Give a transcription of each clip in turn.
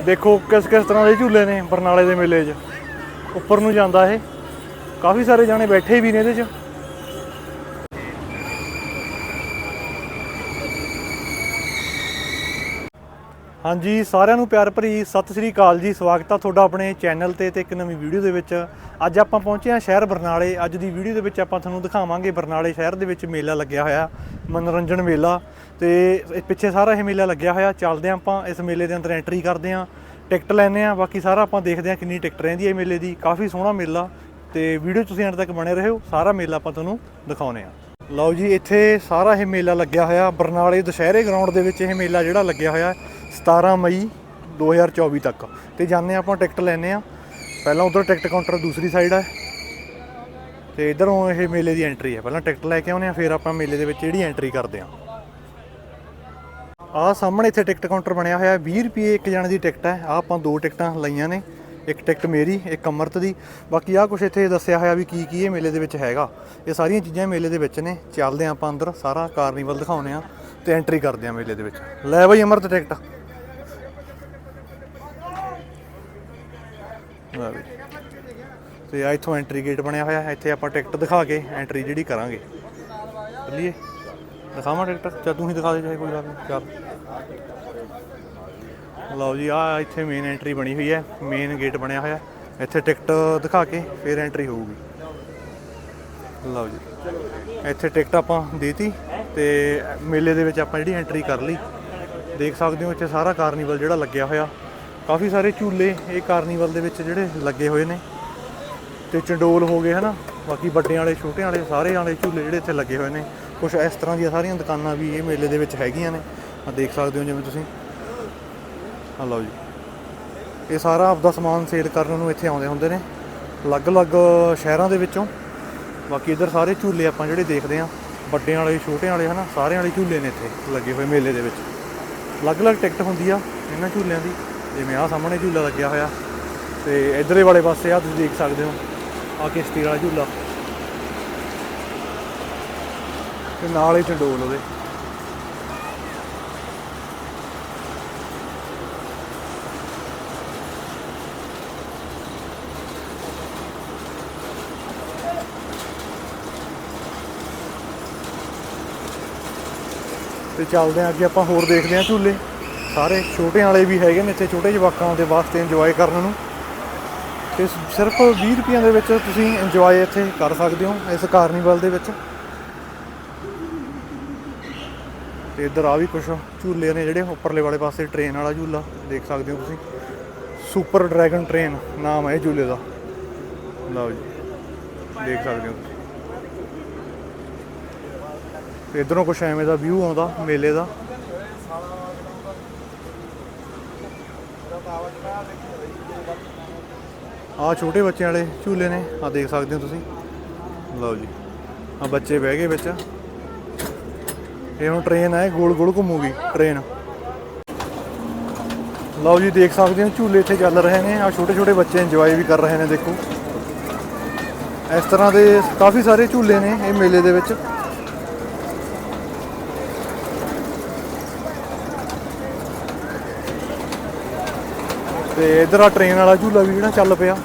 ਦੇਖੋ ਕਿਸ ਕਿਸ ਤਰ੍ਹਾਂ ਦੇ ਝੂਲੇ ਨੇ ਬਰਨਾਲੇ ਦੇ ਮੇਲੇ 'ਚ। ਉੱਪਰ ਨੂੰ ਜਾਂਦਾ ਇਹ। ਕਾਫੀ ਸਾਰੇ ਜਾਣੇ ਬੈਠੇ ਵੀ ਨੇ ਇਹਦੇ 'ਚ। ਹਾਂਜੀ, ਸਾਰਿਆਂ ਨੂੰ ਪਿਆਰ ਭਰੀ ਸਤਿ ਸ੍ਰੀ ਅਕਾਲ ਜੀ। ਸਵਾਗਤ ਆ ਤੁਹਾਡਾ ਆਪਣੇ ਚੈਨਲ ਤੇ ਤੇ ਇੱਕ ਨਵੀਂ ਵੀਡੀਓ ਦੇ ਵਿੱਚ। ਅੱਜ ਆਪਾਂ ਪਹੁੰਚੇ ਹਾਂ ਸ਼ਹਿਰ ਬਰਨਾਲੇ। ਅੱਜ ਦੀ ਵੀਡੀਓ ਦੇ ਵਿੱਚ ਆਪਾਂ ਤੁਹਾਨੂੰ ਦਿਖਾਵਾਂਗੇ ਬਰਨਾਲੇ ਸ਼ਹਿਰ ਦੇ ਵਿੱਚ ਮੇਲਾ ਲੱਗਿਆ ਹੋਇਆ, ਮਨੋਰੰਜਨ ਮੇਲਾ। ਤੇ ਪਿੱਛੇ ਸਾਰਾ ਇਹ ਮੇਲਾ ਲੱਗਿਆ ਹੋਇਆ, ਚੱਲਦੇ ਹਾਂ ਆਪਾਂ ਇਸ ਮੇਲੇ ਦੇ ਅੰਦਰ ਐਂਟਰੀ ਕਰਦੇ ਹਾਂ ਟਿਕਟ ਲੈਂਦੇ ਹਾਂ, ਬਾਕੀ ਸਾਰਾ ਆਪਾਂ ਦੇਖਦੇ ਹਾਂ ਕਿੰਨੀ ਟਿਕਟ ਰਹਿੰਦੀ ਹੈ ਮੇਲੇ ਦੀ, ਕਾਫੀ ਸੋਹਣਾ ਮੇਲਾ ਤੇ ਵੀਡੀਓ ਤੁਸੀਂ ਐਂਡ ਤੱਕ ਬਣੇ ਰਹੋ, ਸਾਰਾ ਮੇਲਾ ਆਪਾਂ ਤੁਹਾਨੂੰ ਦਿਖਾਉਨੇ ਆ ਲਓ ਜੀ, ਇੱਥੇ ਸਾਰਾ ਇਹ ਮੇਲਾ ਲੱਗਿਆ ਹੋਇਆ, ਬਰਨਾਲੇ ਦੁਸ਼ਹਿਰੇ ਗਰਾਊਂਡ ਦੇ ਵਿੱਚ ਇਹ ਮੇਲਾ ਜਿਹੜਾ ਲੱਗਿਆ ਹੋਇਆ 17 ਮਈ 2024 ਤੱਕ। ਤੇ ਜਾਂਦੇ ਹਾਂ ਆਪਾਂ ਟਿਕਟ ਲੈਨੇ ਆ ਪਹਿਲਾਂ ਉਧਰ ਟਿਕਟ ਕਾਊਂਟਰ ਦੂਸਰੀ ਸਾਈਡ ਹੈ ਤੇ ਇਧਰੋਂ ਇਹ ਮੇਲੇ ਦੀ ਐਂਟਰੀ ਹੈ। ਪਹਿਲਾਂ ਟਿਕਟ ਲੈ ਕੇ ਆਉਨੇ ਆ ਫਿਰ ਆਪਾਂ ਮੇਲੇ ਦੇ ਵਿੱਚ ਜਿਹੜੀ ਐਂਟਰੀ ਕਰਦੇ ਆ ਆਹ ਸਾਹਮਣੇ ਇੱਥੇ ਟਿਕਟ ਕਾਊਂਟਰ ਬਣਿਆ ਹੋਇਆ ਹੈ 20 ਰੁਪਏ ਇੱਕ ਜਣੇ ਦੀ ਟਿਕਟ ਹੈ। ਆਹ ਆਪਾਂ ਦੋ ਟਿਕਟਾਂ ਲਈਆਂ ਨੇ, ਇੱਕ ਟਿਕਟ ਮੇਰੀ, ਇੱਕ ਅਮਰਤ ਦੀ। ਬਾਕੀ ਆਹ ਕੁਝ ਇੱਥੇ ਦੱਸਿਆ ਹੋਇਆ ਵੀ ਕੀ ਕੀ ਇਹ ਮੇਲੇ ਦੇ ਵਿੱਚ ਹੈਗਾ। ਇਹ ਸਾਰੀਆਂ ਚੀਜ਼ਾਂ ਮੇਲੇ ਦੇ ਵਿੱਚ ਨੇ। ਚੱਲਦੇ ਹਾਂ ਆਪਾਂ ਅੰਦਰ, ਸਾਰਾ ਕਾਰਨੀਵਲ ਦਿਖਾਉਨੇ ਆ ਤੇ ਐਂਟਰੀ ਕਰਦੇ ਆ ਮੇਲੇ ਦੇ ਵਿੱਚ। ਲੈ ਬਈ ਅਮਰਤ ਟਿਕਟ। ਲੈ ਬਈ। ਤੇ ਆ ਇੱਥੋਂ ਐਂਟਰੀ ਗੇਟ ਬਣਿਆ ਹੋਇਆ ਹੈ ਇੱਥੇ ਆਪਾਂ ਟਿਕਟ ਦਿਖਾ ਕੇ ਐਂਟਰੀ ਜਿਹੜੀ ਕਰਾਂਗੇ। ਚੱਲੀਏ। ਦਿਖਾਵਾਂ ਟਿਕਟ? ਚਾ ਤੂੰ ਹੀ ਦਿਖਾ ਦੇ, ਚਾਹੇ ਕੋਈ ਗੱਲ ਨਹੀਂ। ਚੱਲ। ਲਓ ਜੀ ਆ ਇੱਥੇ ਮੇਨ ਐਂਟਰੀ ਬਣੀ ਹੋਈ ਹੈ। ਮੇਨ ਗੇਟ ਬਣਿਆ ਹੋਇਆ। ਇੱਥੇ ਟਿਕਟ ਦਿਖਾ ਕੇ ਫਿਰ ਐਂਟਰੀ ਹੋਊਗੀ। ਲਓ ਜੀ। ਇੱਥੇ ਟਿਕਟ ਆਪਾਂ ਦੇਤੀ ਤੇ ਮੇਲੇ ਦੇ ਵਿੱਚ ਆਪਾਂ ਜਿਹੜੀ ਐਂਟਰੀ ਕਰ ਲਈ। ਦੇਖ ਸਕਦੇ ਹੋ ਇੱਥੇ ਸਾਰਾ ਕਾਰਨੀਵਲ ਜਿਹੜਾ ਲੱਗਿਆ ਹੋਇਆ। ਕਾਫੀ ਸਾਰੇ ਝੂਲੇ ਇਹ ਕਾਰਨੀਵਲ ਦੇ ਵਿੱਚ ਜਿਹੜੇ ਲੱਗੇ ਹੋਏ ਨੇ। ਤੇ ਚੰਡੋਲ ਹੋ ਗਏ, ਹਨਾ? ਬਾਕੀ ਵੱਡਿਆਂ ਵਾਲੇ, ਛੋਟਿਆਂ ਵਾਲੇ ਸਾਰੇ ਵਾਲੇ ਝੂਲੇ ਜਿਹੜੇ ਇੱਥੇ ਲੱਗੇ ਹੋਏ ਨੇ। ਕੁਝ ਇਸ ਤਰ੍ਹਾਂ ਦੀਆਂ ਸਾਰੀਆਂ ਦੁਕਾਨਾਂ ਵੀ ਇਹ ਮੇਲੇ ਦੇ ਵਿੱਚ ਹੈਗੀਆਂ ਨੇ। ਆ ਦੇਖ ਸਕਦੇ ਹੋ ਜਿਵੇਂ ਤੁਸੀਂ। ਆ ਲਓ ਜੀ। ਇਹ ਸਾਰਾ ਆਪਦਾ ਸਮਾਨ ਸੇਲ ਕਰਨ ਨੂੰ ਇੱਥੇ ਆਉਂਦੇ ਹੁੰਦੇ ਨੇ। ਅਲੱਗ-ਅਲੱਗ ਸ਼ਹਿਰਾਂ ਦੇ ਵਿੱਚੋਂ। ਬਾਕੀ ਇੱਧਰ ਸਾਰੇ ਝੂਲੇ ਆਪਾਂ ਜਿਹੜੇ ਦੇਖਦੇ ਆ ਵੱਡਿਆਂ ਵਾਲੇ, ਛੋਟਿਆਂ ਵਾਲੇ, ਹਨਾ, ਸਾਰਿਆਂ ਵਾਲੇ ਝੂਲੇ ਨੇ ਇੱਥੇ ਲੱਗੇ ਹੋਏ ਮੇਲੇ ਦੇ ਵਿੱਚ। ਅਲੱਗ-ਅਲੱਗ ਟਿਕਟ ਹੁੰਦੀ ਆ ਇਹਨਾਂ ਝੂਲਿਆਂ ਦੀ। ਜਿਵੇਂ ਆ ਸਾਹਮਣੇ ਝੂਲਾ ਲੱਗਿਆ ਹੋਇਆ। ਤੇ ਇਧਰੇ ਵਾਲੇ ਪਾਸੇ ਆ, ਤੁਸੀਂ ਦੇਖ ਸਕਦੇ ਹੋ। ਆ ਕਿਸ਼ਤੀ ਵਾਲਾ ਝੂਲਾ। ਤੇ ਨਾਲ ਹੀ ਚੰਡੋਲ ਉਹਦੇ। ਤੇ ਚੱਲਦੇ ਆ ਅੱਗੇ ਆਪਾਂ ਹੋਰ ਦੇਖਦੇ ਆ ਝੂਲੇ। ਸਾਰੇ ਛੋਟਿਆਂ ਵਾਲੇ ਵੀ ਹੈਗੇ ਨੇ ਇੱਥੇ, ਛੋਟੇ ਜਵਾਕਾਂ ਦੇ ਵਾਸਤੇ ਇੰਜੋਏ ਕਰਨ ਨੂੰ। ਤੇ ਸਿਰਫ 20 ਰੁਪਈਆਂ ਦੇ ਵਿੱਚ ਤੁਸੀਂ ਇੰਜੋਏ ਇੱਥੇ ਕਰ ਸਕਦੇ ਹੋ ਇਸ ਕਾਰਨੀਵਲ ਦੇ ਵਿੱਚ। ਤੇ ਇੱਧਰ ਆ ਵੀ ਕੁਝ ਝੂਲੇ ਨੇ ਜਿਹੜੇ ਉੱਪਰਲੇ ਵਾਲੇ ਪਾਸੇ ਟ੍ਰੇਨ ਵਾਲਾ ਝੂਲਾ, ਦੇਖ ਸਕਦੇ ਹੋ ਤੁਸੀਂ। ਸੁਪਰ ਡਰੈਗਨ ਟ੍ਰੇਨ ਨਾਮ ਹੈ ਇਹ ਝੂਲੇ ਦਾ। ਲਓ ਜੀ, ਦੇਖ ਸਕਦੇ ਹੋ ਤੁਸੀਂ। ਤੇ ਇਧਰੋਂ ਕੁਝ ਐਵੇਂ ਦਾ ਵਿਊ ਆਉਂਦਾ, ਮੇਲੇ ਦਾ। ਆ ਛੋਟੇ ਬੱਚਿਆਂ ਵਾਲੇ ਝੂਲੇ ਨੇ ਆ ਦੇਖ ਸਕਦੇ ਹੋ ਤੁਸੀਂ। ਲਓ ਜੀ ਆ ਬੱਚੇ ਬਹਿ ਗਏ ਵਿੱਚ। ਇਹ ਹੁਣ ਟ੍ਰੇਨ ਹੈ ਗੋਲ ਗੋਲ ਘੁੰਮੂਗੀ ਟ੍ਰੇਨ ਲਓ ਜੀ, ਦੇਖ ਸਕਦੇ ਹੋ, ਝੂਲੇ ਇੱਥੇ ਚੱਲ ਰਹੇ ਨੇ। ਆ ਛੋਟੇ ਛੋਟੇ ਬੱਚੇ ਇੰਜੋਏ ਵੀ ਕਰ ਰਹੇ ਨੇ, ਦੇਖੋ। ਇਸ ਤਰ੍ਹਾਂ ਦੇ ਕਾਫੀ ਸਾਰੇ ਝੂਲੇ ਨੇ ਇਹ ਮੇਲੇ ਦੇ ਵਿੱਚ। ਤੇ ਇਧਰ ਆ ਟ੍ਰੇਨ ਵਾਲਾ ਝੂਲਾ ਵੀ ਜਿਹੜਾ ਚੱਲ ਪਿਆ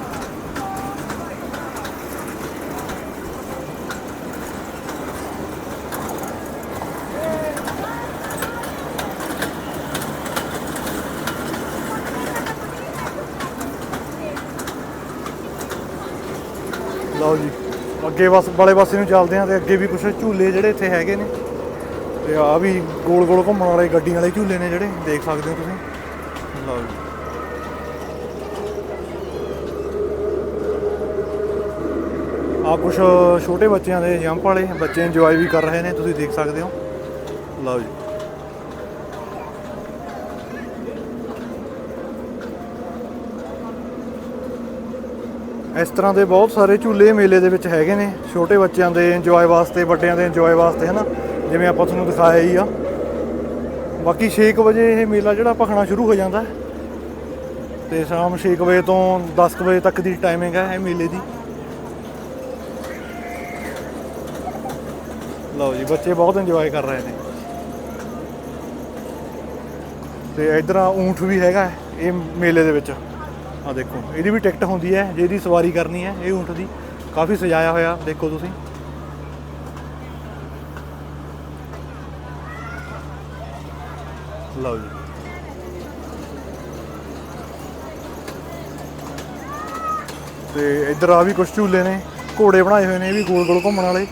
ਲਓ ਜੀ ਅੱਗੇ ਬਸ ਵਾਲੇ ਪਾਸੇ ਨੂੰ ਚੱਲਦੇ ਆਂ ਤੇ ਅੱਗੇ ਵੀ ਕੁਝ ਝੂਲੇ ਜਿਹੜੇ ਇੱਥੇ ਹੈਗੇ ਨੇ। ਤੇ ਆ ਵੀ ਗੋਲ ਗੋਲ ਘੁੰਮਣ ਵਾਲੇ ਗੱਡੀਆਂ ਵਾਲੇ ਝੂਲੇ ਨੇ ਜਿਹੜੇ, ਦੇਖ ਸਕਦੇ ਹੋ ਤੁਸੀਂ। ਲਓ ਜੀ। ਆ ਕੁਝ ਛੋਟੇ ਬੱਚਿਆਂ ਦੇ ਜੰਪ ਵਾਲੇ, ਬੱਚੇ ਇੰਜੋਏ ਵੀ ਕਰ ਰਹੇ ਨੇ, ਤੁਸੀਂ ਦੇਖ ਸਕਦੇ ਹੋ। ਲਓ ਜੀ। ਇਸ ਤਰ੍ਹਾਂ ਦੇ ਬਹੁਤ ਸਾਰੇ ਝੂਲੇ ਮੇਲੇ ਦੇ ਵਿੱਚ ਹੈਗੇ ਨੇ, ਛੋਟੇ ਬੱਚਿਆਂ ਦੇ ਇੰਜੋਏ ਵਾਸਤੇ, ਵੱਡਿਆਂ ਦੇ ਇੰਜੋਏ ਵਾਸਤੇ, ਹਨਾ? ਜਿਵੇਂ ਆਪਾਂ ਤੁਹਾਨੂੰ ਦਿਖਾਇਆ ਹੀ ਆ। ਬਾਕੀ 6 ਵਜੇ ਇਹ ਮੇਲਾ ਜਿਹੜਾ ਭਖਣਾ ਸ਼ੁਰੂ ਹੋ ਜਾਂਦਾ ਹੈ। ਤੇ ਸ਼ਾਮ 6 ਵਜੇ ਤੋਂ 10 ਵਜੇ ਤੱਕ ਦੀ ਟਾਈਮਿੰਗ ਹੈ ਇਹ ਮੇਲੇ ਦੀ। ਲਓ ਜੀ, ਬੱਚੇ ਬਹੁਤ ਇੰਜੋਏ ਕਰ ਰਹੇ ਨੇ। ਤੇ ਇਧਰ ਊਂਠ ਵੀ ਹੈਗਾ ਇਹ ਮੇਲੇ ਦੇ ਵਿੱਚ। ਆ ਦੇਖੋ, ਇਹਦੀ ਵੀ ਟਿਕਟ ਹੁੰਦੀ ਹੈ ਜੇ ਇਹਦੀ ਸਵਾਰੀ ਕਰਨੀ ਹੈ, ਇਹ ਊਂਠ ਦੀ। ਕਾਫੀ ਸਜਾਇਆ ਹੋਇਆ, ਦੇਖੋ ਤੁਸੀਂ। ਲਓ ਜੀ। ਤੇ ਇੱਧਰ ਆ ਵੀ ਕੁਝ ਝੂਲੇ ਨੇ, ਘੋੜੇ ਬਣਾਏ ਹੋਏ ਨੇ, ਇਹ ਵੀ ਗੋਲ ਗੋਲ ਘੁੰਮਣ ਵਾਲੇ।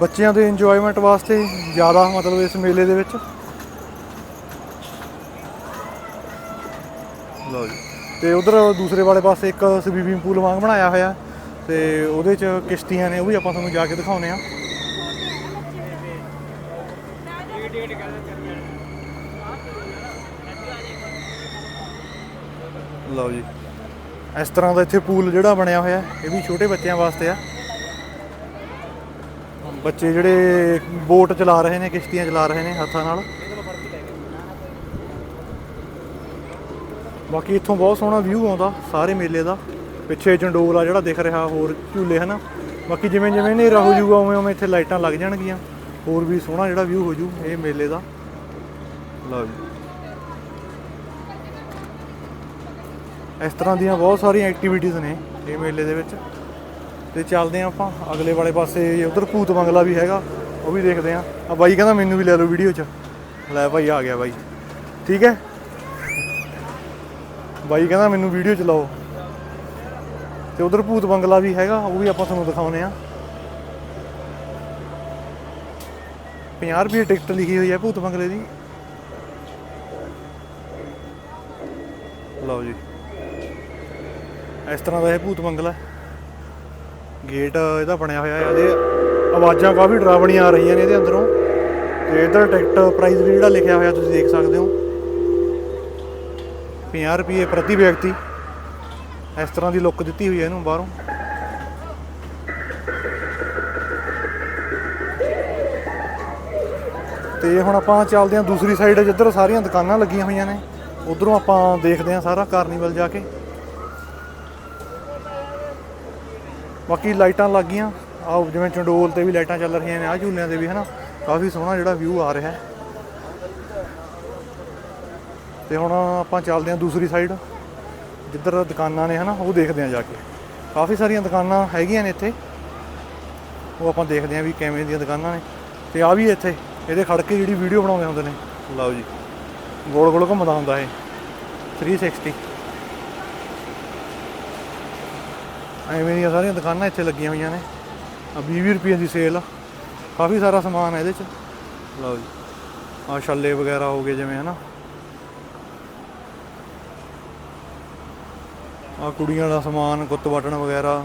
ਬੱਚਿਆਂ ਦੇ ਇੰਜੋਇਮੈਂਟ ਵਾਸਤੇ ਜ਼ਿਆਦਾ, ਮਤਲਬ ਇਸ ਮੇਲੇ ਦੇ ਵਿੱਚ। ਲਓ ਜੀ। ਤੇ ਉਧਰ ਦੂਸਰੇ ਵਾਲੇ ਪਾਸੇ ਇੱਕ ਸਵੀਮਿੰਗ ਪੂਲ ਵਾਂਗ ਬਣਾਇਆ ਹੋਇਆ। ਤੇ ਉਹਦੇ ਚ ਕਿਸ਼ਤੀਆਂ ਨੇ, ਉਹ ਵੀ ਆਪਾਂ ਤੁਹਾਨੂੰ ਜਾ ਕੇ ਦਿਖਾਉਨੇ ਆ ਲਓ ਜੀ। ਇਸ ਤਰ੍ਹਾਂ ਦਾ ਇੱਥੇ ਪੂਲ ਜਿਹੜਾ ਬਣਿਆ ਹੋਇਆ, ਇਹ ਵੀ ਛੋਟੇ ਬੱਚਿਆਂ ਵਾਸਤੇ ਆ। ਬੱਚੇ ਜਿਹੜੇ ਬੋਟ ਚਲਾ ਰਹੇ ਨੇ, ਕਿਸ਼ਤੀਆਂ ਚਲਾ ਰਹੇ ਨੇ ਹੱਥਾਂ ਨਾਲ। ਬਾਕੀ ਇੱਥੋਂ ਬਹੁਤ ਸੋਹਣਾ ਵਿਊ ਆਉਂਦਾ, ਸਾਰੇ ਮੇਲੇ ਦਾ। ਪਿੱਛੇ ਜੰਡੋਲ ਆ ਜਿਹੜਾ ਦਿਖ ਰਿਹਾ, ਹੋਰ ਝੂਲੇ, ਹਨਾ? ਬਾਕੀ ਜਿਵੇਂ ਜਿਵੇਂ ਹਨੇਰਾ ਹੋ ਜਾਊਗਾ, ਉਵੇਂ ਉਵੇਂ ਇੱਥੇ ਲਾਈਟਾਂ ਲੱਗ ਜਾਣਗੀਆਂ। ਹੋਰ ਵੀ ਸੋਹਣਾ ਜਿਹੜਾ ਵਿਊ ਹੋ ਜੂ ਇਹ ਮੇਲੇ ਦਾ। ਲਓ ਜੀ। ਇਸ ਤਰ੍ਹਾਂ ਦੀਆਂ ਬਹੁਤ ਸਾਰੀਆਂ ਐਕਟੀਵਿਟੀਆਂ ਨੇ ਇਹ ਮੇਲੇ ਦੇ ਵਿੱਚ। ਤੇ ਚੱਲਦੇ ਹਾਂ ਆਪਾਂ, ਅਗਲੇ ਵਾਲੇ ਪਾਸੇ ਉਧਰ ਭੂਤ ਬੰਗਲਾ ਵੀ ਹੈਗਾ, ਉਹ ਵੀ ਦੇਖਦੇ ਹਾਂ ਆ ਬਾਈ ਕਹਿੰਦਾ, ਮੈਨੂੰ ਵੀ ਲੈ ਲਓ ਵੀਡੀਓ 'ਚ। ਲੈ ਭਾਈ, ਆ ਗਿਆ ਬਾਈ। ਠੀਕ ਹੈ? ਬਾਈ ਕਹਿੰਦਾ ਮੈਨੂੰ ਵੀਡੀਓ ਚਲਾਓ। ਲਾਓ ਤੇ ਉਧਰ ਭੂਤ ਬੰਗਲਾ ਵੀ ਹੈਗਾ, ਉਹ ਵੀ ਆਪਾਂ ਤੁਹਾਨੂੰ ਦਿਖਾਉਨੇ ਆ। 50 ਰੁਪਏ ਟਿਕਟ ਲਿਖੀ ਹੋਈ ਹੈ ਭੂਤ ਬੰਗਲੇ ਦੀ। ਲਓ ਜੀ। ਇਸ ਤਰ੍ਹਾਂ ਦਾ ਇਹ ਭੂਤ ਬੰਗਲਾ ਗੇਟ ਇਹਦਾ ਬਣਿਆ ਹੋਇਆ ਹੈ, ਇਹਦੇ ਆਵਾਜ਼ਾਂ ਕਾਫੀ ਡਰਾਵਣੀਆਂ ਆ ਰਹੀਆਂ ਨੇ ਇਹਦੇ ਅੰਦਰੋਂ। ਤੇ ਇਧਰ ਟਿਕਟ ਪ੍ਰਾਈਸ ਵੀ ਜਿਹੜਾ ਲਿਖਿਆ ਹੋਇਆ ਤੁਸੀਂ ਦੇਖ ਸਕਦੇ ਹੋ। 50 ਰੁਪਏ ਪ੍ਰਤੀ ਵਿਅਕਤੀ। ਇਸ ਤਰ੍ਹਾਂ ਦੀ ਲੁੱਕ ਦਿੱਤੀ ਹੋਈ ਹੈ ਇਹਨੂੰ ਬਾਹਰੋਂ। ਤੇ ਹੁਣ ਆਪਾਂ ਚੱਲਦੇ ਹਾਂ ਦੂਸਰੀ ਸਾਈਡ ਜਿੱਧਰ ਸਾਰੀਆਂ ਦੁਕਾਨਾਂ ਲੱਗੀਆਂ ਹੋਈਆਂ ਨੇ, ਉਧਰੋਂ ਆਪਾਂ ਦੇਖਦੇ ਹਾਂ ਸਾਰਾ ਕਾਰਨੀਵਲ ਜਾ ਕੇ। ਬਾਕੀ ਲਾਈਟਾਂ ਲੱਗ ਗਈਆਂ ਆਹ ਜਿਵੇਂ ਚੰਡੋਲ ਤੇ ਵੀ ਲਾਈਟਾਂ ਚੱਲ ਰਹੀਆਂ ਨੇ ਆ ਝੂਲਿਆਂ ਤੇ ਵੀ, ਹਨਾ? ਕਾਫੀ ਸੋਹਣਾ ਜਿਹੜਾ ਵਿਊ ਆ ਰਿਹਾ ਹੈ। ਤੇ ਹੁਣ ਆਪਾਂ ਚੱਲਦੇ ਹਾਂ ਦੂਸਰੀ ਸਾਈਡ ਜਿੱਧਰ ਦੁਕਾਨਾਂ ਨੇ ਹਨਾ, ਉਹ ਦੇਖਦੇ ਹਾਂ ਜਾ ਕੇ। ਕਾਫੀ ਸਾਰੀਆਂ ਦੁਕਾਨਾਂ ਹੈਗੀਆਂ ਨੇ ਇੱਥੇ। ਉਹ ਆਪਾਂ ਦੇਖਦੇ ਹਾਂ ਵੀ ਕਿਵੇਂ ਦੀਆਂ ਦੁਕਾਨਾਂ ਨੇ। ਤੇ ਆ ਵੀ ਇੱਥੇ, ਇਹਦੇ ਖੜ ਕੇ ਜਿਹੜੀ ਵੀਡੀਓ ਬਣਾਉਂਦੇ ਹੁੰਦੇ ਨੇ। ਲਓ ਜੀ, ਗੋਲ ਗੋਲ ਘੁੰਮਦਾ ਹੁੰਦਾ ਇਹ। 360 ਐਵੇਂ ਦੀਆਂ ਸਾਰੀਆਂ ਦੁਕਾਨਾਂ ਇੱਥੇ ਲੱਗੀਆਂ ਹੋਈਆਂ ਨੇ। ਆ 20 ਰੁਪਏ ਦੀ ਸੇਲ ਕਾਫੀ ਸਾਰਾ ਸਮਾਨ ਹੈ ਇਹਦੇ 'ਚ। ਲਓ ਜੀ ਆ ਛੱਲੇ ਵਗੈਰਾ ਹੋ ਗਏ ਜਿਵੇਂ ਹਨਾ। ਆ ਕੁੜੀਆਂ ਦਾ ਸਮਾਨ, ਗੁੱਤ ਬਟਨ ਵਗੈਰਾ।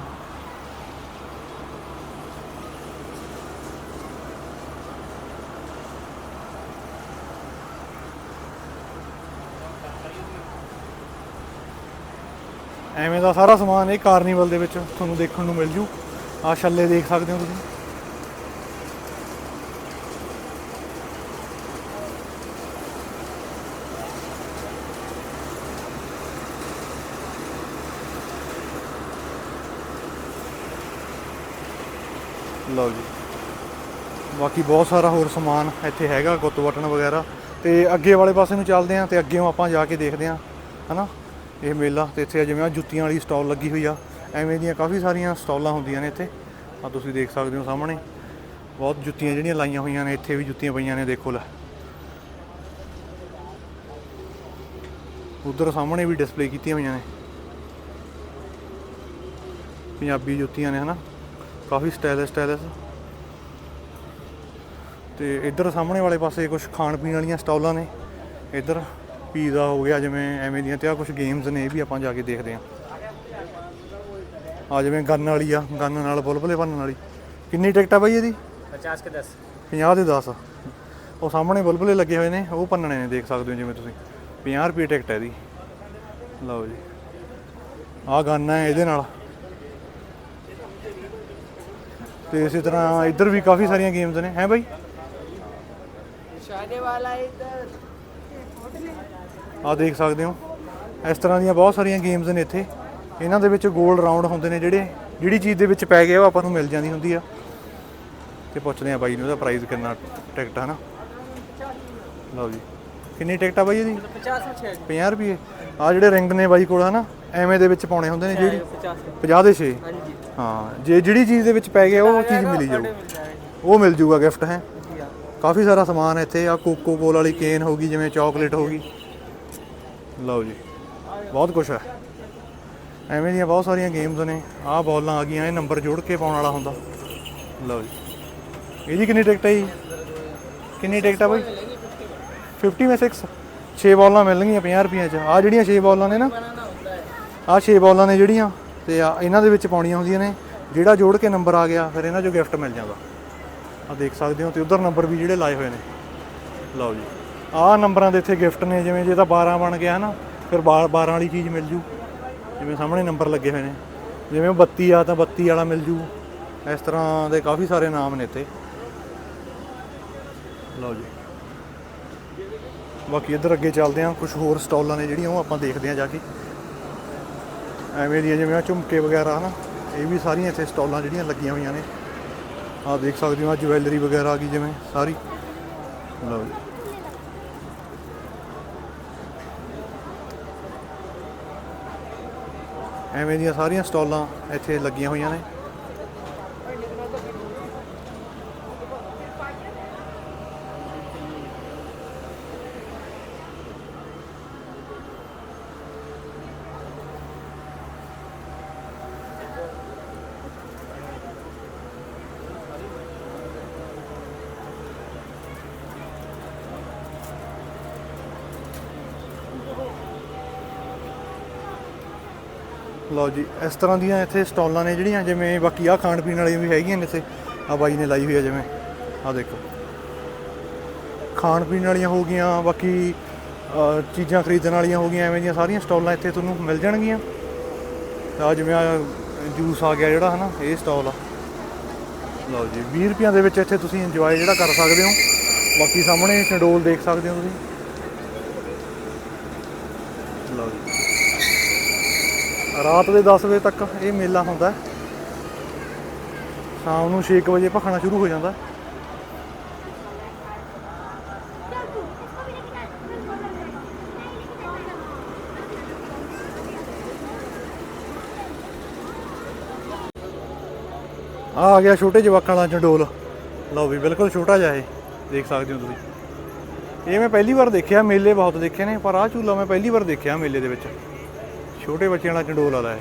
ਐਵੇਂ ਦਾ ਸਾਰਾ ਸਮਾਨ ਇਹ ਕਾਰਨੀਵਲ ਦੇ ਵਿੱਚ ਤੁਹਾਨੂੰ ਦੇਖਣ ਨੂੰ ਮਿਲ ਜੂ। ਆ ਛੱਲੇ ਦੇਖ ਸਕਦੇ ਹੋ ਤੁਸੀਂ। ਲਓ ਜੀ। ਬਾਕੀ ਬਹੁਤ ਸਾਰਾ ਹੋਰ ਸਮਾਨ ਇੱਥੇ ਹੈਗਾ ਗੁੱਤ ਬਟਨ ਵਗੈਰਾ। ਤੇ ਅੱਗੇ ਵਾਲੇ ਪਾਸੇ ਨੂੰ ਚੱਲਦੇ ਆਂ ਤੇ ਅੱਗੇੋਂ ਆਪਾਂ ਜਾ ਕੇ ਦੇਖਦੇ ਆਂ ਹਨਾ? ਇਹ ਮੇਲਾ ਤੇ ਇੱਥੇ ਜਿਵੇਂ ਆ ਜੁੱਤੀਆਂ ਵਾਲੀ ਸਟਾਲ ਲੱਗੀ ਹੋਈ ਆ। ਐਵੇਂ ਦੀਆਂ ਕਾਫੀ ਸਾਰੀਆਂ ਸਟਾਲਾਂ ਹੁੰਦੀਆਂ ਨੇ ਇੱਥੇ। ਆ ਤੁਸੀਂ ਦੇਖ ਸਕਦੇ ਹੋ ਸਾਹਮਣੇ। ਬਹੁਤ ਜੁੱਤੀਆਂ ਜਿਹੜੀਆਂ ਲਾਈਆਂ ਹੋਈਆਂ ਨੇ, ਇੱਥੇ ਵੀ ਜੁੱਤੀਆਂ ਪਈਆਂ ਨੇ, ਦੇਖੋ ਲੈ। ਉਧਰ ਸਾਹਮਣੇ ਵੀ ਡਿਸਪਲੇ ਕੀਤੀਆਂ ਹੋਈਆਂ ਨੇ। ਪੰਜਾਬੀ ਜੁੱਤੀਆਂ ਨੇ, ਹਨਾ? ਕਾਫੀ ਸਟਾਈਲਿਸ਼ ਸਟਾਈਲਿਸ਼ ਤੇ ਇੱਧਰ ਸਾਹਮਣੇ ਵਾਲੇ ਪਾਸੇ ਕੁਝ ਖਾਣ ਪੀਣ ਵਾਲੀਆਂ ਸਟਾਲਾਂ ਨੇ। ਇੱਧਰ ਪੀਜ਼ਾ ਹੋ ਗਿਆ ਜਿਵੇਂ ਐਵੇਂ ਦੀਆਂ ਤੇ ਆ ਕੁਝ ਗੇਮਸ ਨੇ ਇਹ ਵੀ ਆਪਾਂ ਜਾ ਕੇ ਦੇਖਦੇ ਹਾਂ। ਆ ਜਿਵੇਂ ਗਨ ਵਾਲੀ ਆ ਗਨ ਨਾਲ ਬੁਲਬੁਲੇ ਬਣਨ ਵਾਲੀ। ਕਿੰਨੀ ਟਿਕਟ ਆ ਬਾਈ ਇਹਦੀ? 50 के 10 50 ਦੇ 10 ਉਹ ਸਾਹਮਣੇ ਬੁਲਬੁਲੇ ਲੱਗੇ ਹੋਏ ਨੇ ਉਹ ਪੰਨਣੇ ਨੇ ਦੇਖ ਸਕਦੇ ਹੋ ਜਿਵੇਂ ਤੁਸੀਂ। 50 ਰੁਪਏ ਟਿਕਟ ਹੈ ਇਹਦੀ। ਲਓ ਜੀ। ਆਹ ਗਨ ਹੈ ਇਹਦੇ ਨਾਲ। ਤੇ ਇਸੇ ਤਰ੍ਹਾਂ ਇੱਧਰ ਵੀ ਕਾਫੀ ਸਾਰੀਆਂ ਗੇਮਸ ਨੇ। ਹੈ ਬਾਈ? ਆ ਦੇਖ ਸਕਦੇ ਹੋ। ਇਸ ਤਰ੍ਹਾਂ ਦੀਆਂ ਬਹੁਤ ਸਾਰੀਆਂ ਗੇਮਸ ਨੇ ਇੱਥੇ। ਇਹਨਾਂ ਦੇ ਵਿੱਚ ਗੋਲ ਰਾਉਂਡ ਹੁੰਦੇ ਨੇ ਜਿਹੜੇ ਜਿਹੜੀ ਚੀਜ਼ ਦੇ ਵਿੱਚ ਪੈ ਗਿਆ ਆਪਾਂ ਨੂੰ ਮਿਲ ਜਾਂਦੀ ਹੁੰਦੀ ਆ। ਤੇ ਪੁੱਛਦੇ ਆ ਬਾਈ ਨੂੰ ਉਹਦਾ ਪ੍ਰਾਈਸ ਕਿੰਨਾ ਟਿਕਟ ਹੈ ਨਾ ਲਓ ਜੀ। ਕਿੰਨੀ ਟਿਕਟ ਆ ਬਾਈ ਇਹਦੀ? 50 ਰੁਪਏ 50 ਰੁਪਏ। ਆ ਜਿਹੜੇ ਰਿੰਗ ਨੇ ਬਾਈ ਕੋਲ ਹੈ ਨਾ ਐਵੇਂ ਦੇ ਵਿੱਚ ਪਾਉਣੇ ਹੁੰਦੇ ਨੇ ਜਿਹੜੀ 50 ਦੇ 6 ਹਾਂਜੀ। ਹਾਂ ਜੇ ਜਿਹੜੀ ਚੀਜ਼ ਦੇ ਵਿੱਚ ਪੈ ਗਿਆ ਉਹ ਚੀਜ਼ ਮਿਲੀ ਜਾਊ ਉਹ ਮਿਲ ਜੂਗਾ ਗਿਫਟ ਹੈ। ਕਾਫੀ ਸਾਰਾ ਸਮਾਨ ਹੈ ਇੱਥੇ ਆ ਕੋਕੋ ਕੋਲ ਵਾਲੀ ਕੇਨ ਹੋ ਗਈ ਜਿਵੇਂ ਚਾਕਲੇਟ ਗਈ। ਲਓ ਜੀ ਬਹੁਤ ਕੁਛ ਹੈ। ਐਵੇਂ ਦੀਆਂ ਬਹੁਤ ਸਾਰੀਆਂ ਗੇਮਸ ਨੇ ਆਹ ਬੋਲਾਂ ਆ ਗਈਆਂ ਇਹ ਨੰਬਰ ਜੋੜ ਕੇ ਪਾਉਣ ਵਾਲਾ ਹੁੰਦਾ। ਲਓ ਜੀ। ਇਹ ਜੀ ਕਿੰਨੀ ਟਿਕਟ ਹੈ ਜੀ? ਕਿੰਨੀ ਟਿਕਟ ਆ ਬਾਈ? 50 ਵਿੱਚ 6 6 ਬੋਲਾਂ ਮਿਲਣਗੀਆਂ 50 ਰੁਪਈਆ ਚ। ਆ ਜਿਹੜੀਆਂ 6 ਬੋਲਾਂ ਨੇ ਨਾ ਆ 6 ਬੋਲਾਂ ਨੇ ਜਿਹੜੀਆਂ ਤੇ ਆ, ਇਹਨਾਂ ਦੇ ਵਿੱਚ ਪਾਉਣੀਆਂ ਹੁੰਦੀਆਂ ਨੇ। ਜਿਹੜਾ ਜੋੜ ਕੇ ਨੰਬਰ ਆ ਗਿਆ, ਫਿਰ ਇਹਨਾਂ ਚੋਂ ਗਿਫਟ ਮਿਲ ਜਾਂਦਾ। ਆ ਦੇਖ ਸਕਦੇ ਹੋ ਤੇ ਉਧਰ ਨੰਬਰ ਵੀ ਜਿਹੜੇ ਲਾਏ ਹੋਏ ਨੇ। ਲਓ ਜੀ। ਆਹ ਨੰਬਰਾਂ ਦੇ ਇੱਥੇ ਗਿਫਟ ਨੇ, ਜਿਵੇਂ ਜੇ ਤਾਂ 12 ਬਣ ਗਿਆ ਨਾ ਫਿਰ 12 ਵਾਲੀ ਚੀਜ਼ ਮਿਲ ਜੂ। ਜਿਵੇਂ ਸਾਹਮਣੇ ਨੰਬਰ ਲੱਗੇ ਹੋਏ ਨੇ। ਜਿਵੇਂ 32 ਆ, ਤਾਂ 32 ਵਾਲਾ ਮਿਲ ਜੂ। ਇਸ ਤਰ੍ਹਾਂ ਦੇ ਕਾਫੀ ਸਾਰੇ ਨਾਮ ਨੇ ਇੱਥੇ। ਲਓ ਜੀ। ਬਾਕੀ ਇੱਧਰ ਅੱਗੇ ਚੱਲਦੇ ਹਾਂ। ਕੁਝ ਹੋਰ ਸਟਾਲਾਂ ਨੇ ਜਿਹੜੀਆਂ ਉਹ ਆਪਾਂ ਦੇਖਦੇ ਹਾਂ ਜਾ ਕੇ। ਐਵੇਂ ਦੀਆਂ ਜਿਵੇਂ ਝੁਮਕੇ ਵਗੈਰਾ, ਹਨਾ? ਇਹ ਵੀ ਸਾਰੀਆਂ ਇੱਥੇ ਸਟਾਲਾਂ ਜਿਹੜੀਆਂ ਲੱਗੀਆਂ ਹੋਈਆਂ ਨੇ। ਆਹ ਦੇਖ ਸਕਦੇ ਹੋ ਆ ਜਵੈਲਰੀ ਵਗੈਰਾ ਆ ਗਈ ਜਿਵੇਂ ਸਾਰੀ। ਲਓ ਜੀ। ਐਵੇਂ ਦੀਆਂ ਸਾਰੀਆਂ ਸਟਾਲਾਂ ਇੱਥੇ ਲੱਗੀਆਂ ਹੋਈਆਂ ਨੇ। ਲਓ ਜੀ, ਇਸ ਤਰ੍ਹਾਂ ਦੀਆਂ ਇੱਥੇ ਸਟਾਲਾਂ ਨੇ ਜਿਹੜੀਆਂ, ਜਿਵੇਂ ਬਾਕੀ ਆ ਖਾਣ ਪੀਣ ਵਾਲੀਆਂ ਵੀ ਹੈਗੀਆਂ ਨੇ ਇੱਥੇ। ਆ ਬਾਈ ਨੇ ਲਾਈ ਹੋਈ ਆ ਜਿਵੇਂ। ਆ ਦੇਖੋ। ਖਾਣ ਪੀਣ ਵਾਲੀਆਂ ਹੋ ਗਈਆਂ, ਬਾਕੀ ਚੀਜ਼ਾਂ ਖਰੀਦਣ ਵਾਲੀਆਂ ਹੋ ਗਈਆਂ, ਐਵੇਂ ਦੀਆਂ ਸਾਰੀਆਂ ਸਟਾਲਾਂ ਇੱਥੇ ਤੁਹਾਨੂੰ ਮਿਲ ਜਾਣਗੀਆਂ। ਆ ਜਿਵੇਂ ਆ ਜੂਸ ਆ ਗਿਆ ਜਿਹੜਾ, ਹਨਾ, ਇਹ ਸਟਾਲ ਆ। ਲਓ ਜੀ 20 ਰੁਪਈਆਂ ਦੇ ਵਿੱਚ ਇੱਥੇ ਤੁਸੀਂ ਇੰਜੋਏ ਜਿਹੜਾ ਕਰ ਸਕਦੇ ਹੋ। ਬਾਕੀ ਸਾਹਮਣੇ ਚੰਡੋਲ ਦੇਖ ਸਕਦੇ ਹੋ ਤੁਸੀਂ। ਲਓ ਜੀ। ਰਾਤ ਦੇ 10 ਵਜੇ ਤੱਕ ਇਹ ਮੇਲਾ ਹੁੰਦਾ ਸ਼ਾਮ ਨੂੰ 6 ਵਜੇ ਭਖਣਾ ਸ਼ੁਰੂ ਹੋ ਜਾਂਦਾ ਹੈ। ਆ ਆ ਗਿਆ ਛੋਟੇ ਜਵਾਕਾਂ ਦਾ ਚੰਡੋਲ ਲਓ ਵੀ, ਬਿਲਕੁਲ ਛੋਟਾ ਜਿਹਾ ਇਹ, ਦੇਖ ਸਕਦੇ ਹੋ ਤੁਸੀਂ। ਇਹ ਮੈਂ ਪਹਿਲੀ ਵਾਰ ਦੇਖਿਆ, ਮੇਲੇ ਬਹੁਤ ਦੇਖੇ ਨੇ, ਪਰ ਆਹ ਝੂਲਾ ਮੈਂ ਪਹਿਲੀ ਵਾਰ ਦੇਖਿਆ ਮੇਲੇ ਦੇ ਵਿੱਚ। ਛੋਟੇ ਬੱਚਿਆਂ ਵਾਲਾ ਚੰਡੋਲ ਵਾਲਾ ਹੈ।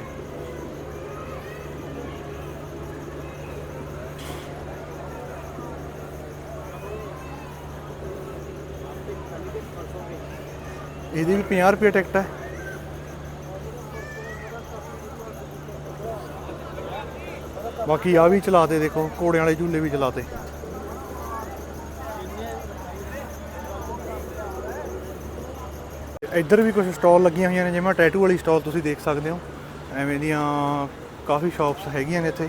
ਇਹਦੀ ਵੀ 50 ਰੁਪਏ ਟਿਕਟ ਹੈ। ਬਾਕੀ ਆ ਵੀ ਚਲਾਤੇ ਦੇਖੋ, ਘੋੜਿਆਂ ਵਾਲੇ ਝੂਲੇ ਵੀ ਚਲਾਤੇ ਇੱਧਰ ਵੀ ਕੁਝ ਸਟਾਲ ਲੱਗੀਆਂ ਹੋਈਆਂ ਨੇ, ਜਿਵੇਂ ਟੈਟੂ ਵਾਲੀ ਸਟਾਲ ਤੁਸੀਂ ਦੇਖ ਸਕਦੇ ਹੋ। ਐਵੇਂ ਦੀਆਂ ਕਾਫੀ ਸ਼ਾਪਸ ਹੈਗੀਆਂ ਨੇ ਇੱਥੇ।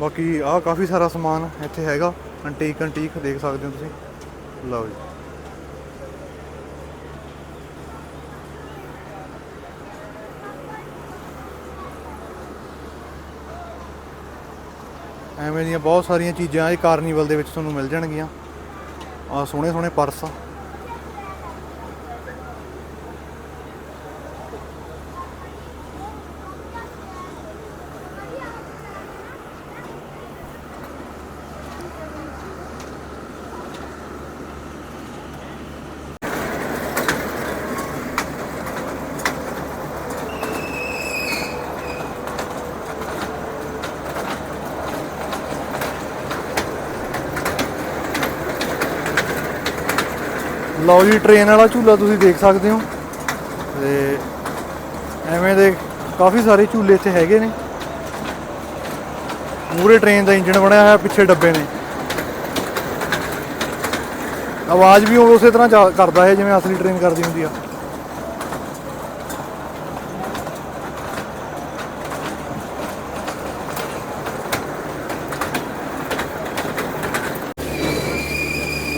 ਬਾਕੀ ਆਹ ਕਾਫੀ ਸਾਰਾ ਸਮਾਨ ਇੱਥੇ ਹੈਗਾ। ਅੰਟੀਕ ਅੰਟੀਕ ਦੇਖ ਸਕਦੇ ਹੋ ਤੁਸੀਂ। ਲਓ ਜੀ। ਐਵੇਂ ਦੀਆਂ ਬਹੁਤ ਸਾਰੀਆਂ ਚੀਜ਼ਾਂ ਇਹ ਕਾਰਨੀਵਲ ਦੇ ਵਿੱਚ ਤੁਹਾਨੂੰ ਮਿਲ ਜਾਣਗੀਆਂ। ਆ ਸੋਹਣੇ ਸੋਹਣੇ ਪਰਸ ਆ। ਲਓ ਜੀ ਟ੍ਰੇਨ ਵਾਲਾ ਝੂਲਾ ਤੁਸੀਂ ਦੇਖ ਸਕਦੇ ਹੋ। ਤੇ ਐਵੇਂ ਦੇ ਕਾਫੀ ਸਾਰੇ ਝੂਲੇ ਇੱਥੇ ਹੈਗੇ ਨੇ। ਪੂਰੇ ਟ੍ਰੇਨ ਦਾ ਇੰਜਣ ਬਣਿਆ ਹੋਇਆ, ਪਿੱਛੇ ਡੱਬੇ ਨੇ। ਆਵਾਜ਼ ਵੀ ਉਹ ਉਸੇ ਤਰ੍ਹਾਂ ਚਾ- ਕਰਦਾ ਹੈ, ਜਿਵੇਂ ਅਸਲੀ ਟ੍ਰੇਨ ਕਰਦੀ ਹੁੰਦੀ ਆ।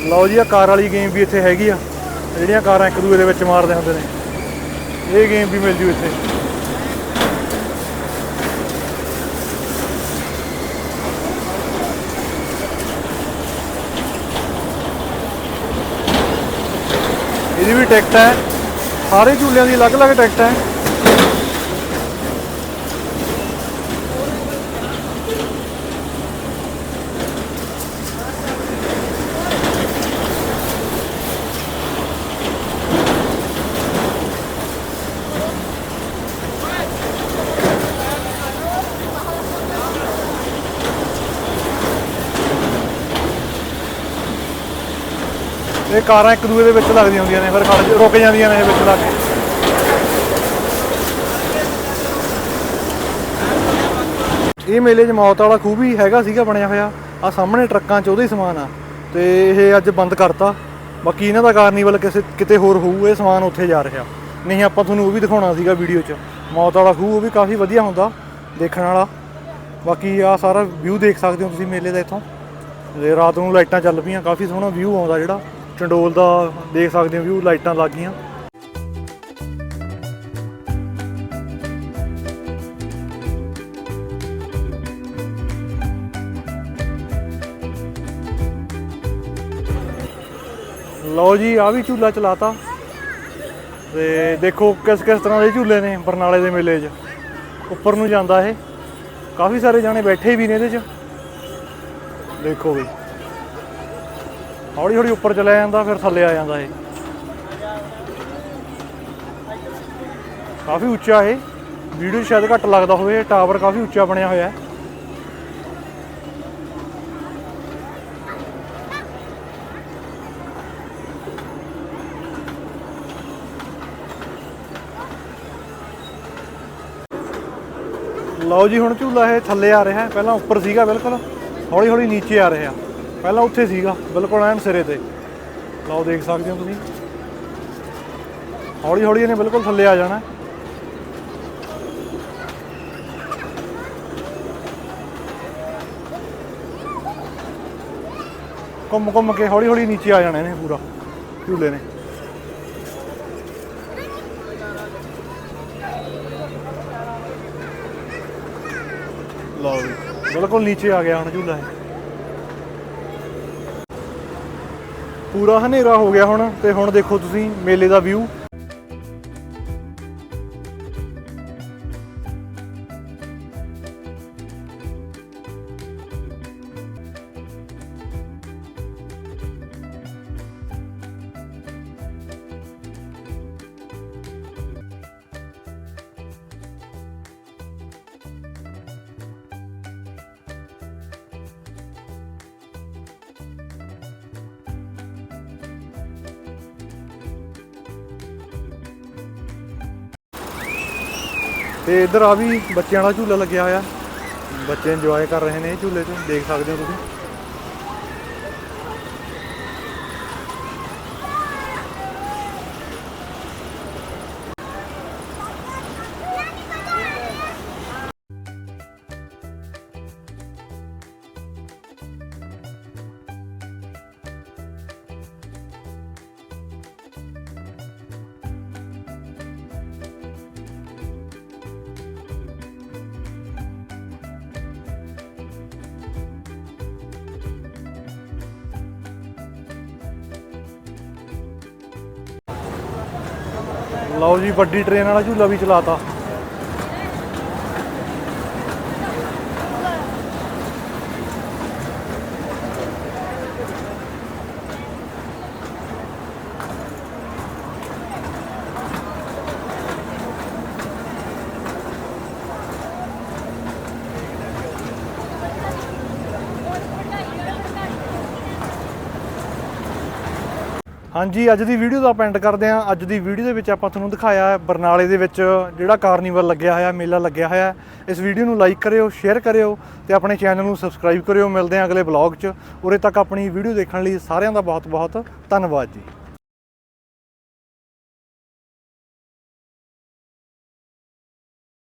ਲਓ ਜੀ ਆ ਕਾਰ ਵਾਲੀ ਗੇਮ ਵੀ ਇੱਥੇ ਹੈਗੀ ਆ। ਜਿਹੜੀਆਂ ਕਾਰਾਂ ਇੱਕ ਦੂਏ ਦੇ ਵਿੱਚ ਮਾਰਦੇ ਹੁੰਦੇ ਨੇ। ਇਹ ਗੇਮ ਵੀ ਮਿਲ ਜੂ ਇੱਥੇ। ਇਹਦੀ ਵੀ ਟਿਕਟ ਹੈ। ਸਾਰੇ ਝੂਲਿਆਂ ਦੀ ਅਲੱਗ-ਅਲੱਗ ਟਿਕਟ ਹੈ। ਇਹ ਕਾਰਾਂ ਇੱਕ ਦੂਏ ਦੇ ਵਿੱਚ ਲੱਗਦੀਆਂ ਹੁੰਦੀਆਂ ਨੇ, ਫਿਰ ਖੜ ਰੁਕ ਜਾਂਦੀਆਂ ਨੇ ਇਹ ਵਿੱਚ ਲੱਗ ਕੇ। ਇਹ ਮੇਲੇ 'ਚ ਮੌਤ ਵਾਲਾ ਖੂਹ ਵੀ ਹੈਗਾ ਸੀਗਾ, ਬਣਿਆ ਹੋਇਆ। ਆ ਸਾਹਮਣੇ ਟਰੱਕਾਂ 'ਚ ਉਹਦਾ ਹੀ ਸਮਾਨ ਆ। ਤੇ ਇਹ ਅੱਜ ਬੰਦ ਕਰਤਾ। ਬਾਕੀ ਇਹਨਾਂ ਦਾ ਕਾਰਨੀਵਲ ਕਿਸੇ, ਕਿਤੇ ਹੋਰ ਹੋਊ, ਇਹ ਸਮਾਨ ਉੱਥੇ ਜਾ ਰਿਹਾ। ਨਹੀਂ, ਆਪਾਂ ਤੁਹਾਨੂੰ ਉਹ ਵੀ ਦਿਖਾਉਣਾ ਸੀਗਾ ਵੀਡੀਓ 'ਚ। ਮੌਤ ਵਾਲਾ ਖੂਹ ਉਹ ਵੀ ਕਾਫੀ ਵਧੀਆ ਹੁੰਦਾ, ਦੇਖਣ ਵਾਲਾ। ਬਾਕੀ ਆ ਸਾਰਾ ਵਿਊ ਦੇਖ ਸਕਦੇ ਹੋ ਤੁਸੀਂ ਮੇਲੇ ਦਾ ਇੱਥੋਂ। ਤੇ ਰਾਤ ਨੂੰ ਲਾਈਟਾਂ ਚੱਲ ਪਈਆਂ, ਕਾਫੀ ਸੋਹਣਾ ਵਿਊ ਆਉਂਦਾ ਜਿਹੜਾ। ਚੰਡੋਲ ਦਾ ਦੇਖ ਸਕਦੇ ਹੋ ਵਿਊ ਲਾਈਟਾਂ ਲੱਗ ਗਈਆਂ ਲਓ ਜੀ ਆ ਵੀ ਝੂਲਾ ਚਲਾਤਾ। ਤੇ ਦੇਖੋ ਕਿਸ ਕਿਸ ਤਰ੍ਹਾਂ ਦੇ ਝੂਲੇ ਨੇ ਬਰਨਾਲੇ ਦੇ ਮੇਲੇ 'ਚ। ਉੱਪਰ ਨੂੰ ਜਾਂਦਾ ਇਹ। ਕਾਫੀ ਸਾਰੇ ਜਾਣੇ ਬੈਠੇ ਵੀ ਨੇ ਇਹਦੇ 'ਚ। ਦੇਖੋ ਵੀ। ਹੌਲੀ ਹੌਲੀ ਉੱਪਰ ਚਲਿਆ ਜਾਂਦਾ, ਫਿਰ ਥੱਲੇ ਆ ਜਾਂਦਾ ਇਹ। ਕਾਫੀ ਉੱਚਾ ਇਹ। ਵੀਡੀਓ ਸ਼ਾਇਦ ਘੱਟ ਲੱਗਦਾ ਹੋਵੇ ਟਾਵਰ ਕਾਫੀ ਉੱਚਾ ਬਣਿਆ ਹੋਇਆ ਹੈ। ਲਓ ਜੀ, ਹੁਣ ਝੂਲਾ ਇਹ ਥੱਲੇ ਆ ਰਿਹਾ, ਪਹਿਲਾਂ ਉੱਪਰ ਸੀਗਾ ਬਿਲਕੁਲ, ਹੌਲੀ ਹੌਲੀ ਨੀਚੇ ਆ ਰਿਹਾ। ਪਹਿਲਾਂ ਉੱਥੇ ਸੀਗਾ, ਬਿਲਕੁਲ ਐਨ ਸਿਰੇ ਤੇ। ਲਓ, ਦੇਖ ਸਕਦੇ ਹੋ ਤੁਸੀਂ। ਹੌਲੀ ਹੌਲੀ ਇਹਨੇ ਬਿਲਕੁਲ ਥੱਲੇ ਆ ਜਾਣਾ। ਘੁੰਮ ਘੁੰਮ ਕੇ ਹੌਲੀ ਹੌਲੀ ਨੀਚੇ ਆ ਜਾਣਾ ਇਹਨੇ ਪੂਰਾ, ਝੂਲੇ ਨੇ। ਲਓ ਜੀ, ਬਿਲਕੁਲ ਨੀਚੇ ਆ ਗਿਆ ਹੁਣ ਝੂਲਾ ਇਹ। ਪੂਰਾ ਹਨੇਰਾ ਹੋ ਗਿਆ ਹੁਣ ਤੇ ਹੁਣ ਦੇਖੋ ਤੁਸੀਂ ਮੇਲੇ ਦਾ ਵਿਊ ਤੇ ਇੱਧਰ ਆ ਵੀ ਬੱਚਿਆਂ ਦਾ ਝੂਲਾ ਲੱਗਿਆ ਹੋਇਆ। ਬੱਚੇ ਇੰਜੋਏ ਕਰ ਰਹੇ ਨੇ ਇਹ ਝੂਲੇ 'ਚ ਦੇਖ ਸਕਦੇ ਹੋ ਤੁਸੀਂ। ਲਓ ਜੀ ਵੱਡੀ ਟ੍ਰੇਨ ਵਾਲਾ ਝੂਲਾ ਵੀ ਚਲਾਤਾ ਹਾਂਜੀ, ਅੱਜ ਦੀ ਵੀਡੀਓ ਦਾ ਪੈਂਡ ਕਰਦੇ ਹਾਂ। ਅੱਜ ਦੀ ਵੀਡੀਓ ਦੇ ਵਿੱਚ ਆਪਾਂ ਤੁਹਾਨੂੰ ਦਿਖਾਇਆ ਹੈ ਬਰਨਾਲੇ ਦੇ ਵਿੱਚ ਜਿਹੜਾ ਕਾਰਨੀਵਲ ਲੱਗਿਆ ਹੋਇਆ, ਮੇਲਾ ਲੱਗਿਆ ਹੋਇਆ ਇਸ ਵੀਡੀਓ ਨੂੰ ਲਾਈਕ ਕਰਿਓ ਸ਼ੇਅਰ ਕਰਿਓ ਤੇ ਆਪਣੇ ਚੈਨਲ ਨੂੰ ਸਬਸਕ੍ਰਾਈਬ ਕਰਿਓ। ਮਿਲਦੇ ਹਾਂ ਅਗਲੇ ਬਲੌਗ 'ਚ। ਉਰੇ ਤੱਕ ਆਪਣੀ ਵੀਡੀਓ ਦੇਖਣ ਲਈ ਸਾਰਿਆਂ ਦਾ ਬਹੁਤ ਬਹੁਤ ਧੰਨਵਾਦ ਜੀ।